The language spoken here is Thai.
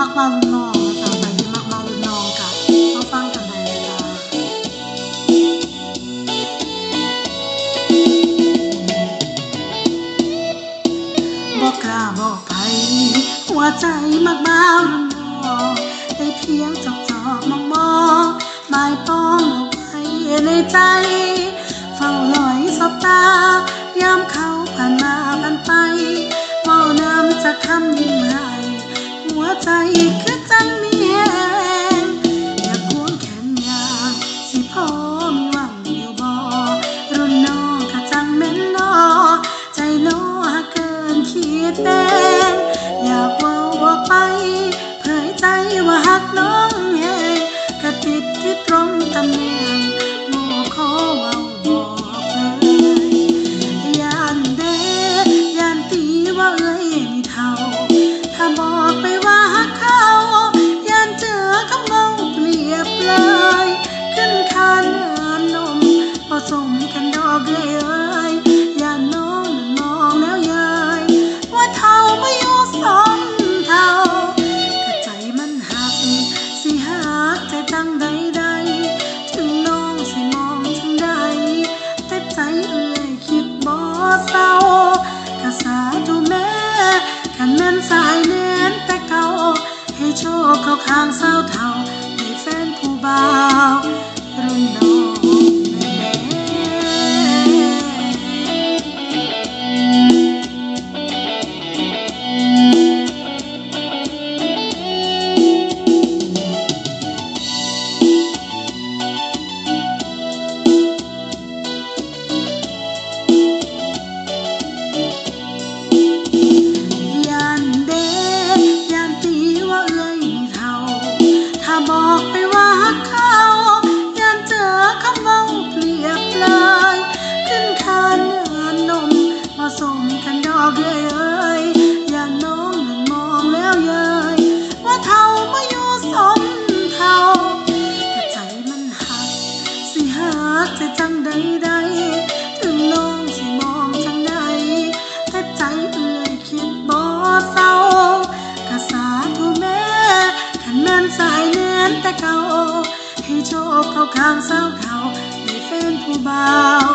มักมารุ่นนองนะจ๊ะไปมักมารุ่นนองกับเขาฟังกันใด้เลาบอกกล้าบอกไปหัวใจมักมารุ่นนองได้เพียงจอบจอบมองมองหมายป้องเอาไว้ในใจ เฝ้าลอยสบตายามเขาผ่านมาผ่านไปเมาน้ำจะทำยังไง ว คเกใจจังใดใดถึงน้องสิมองจังใดแต่ใจเอื่อยคิดบ่เศร้ากะสาธุแม่ขันแม่นสายแน่นแต่เก่าให้โชคเข้าข้างสาวเขาให้แฟนผู้บ่าว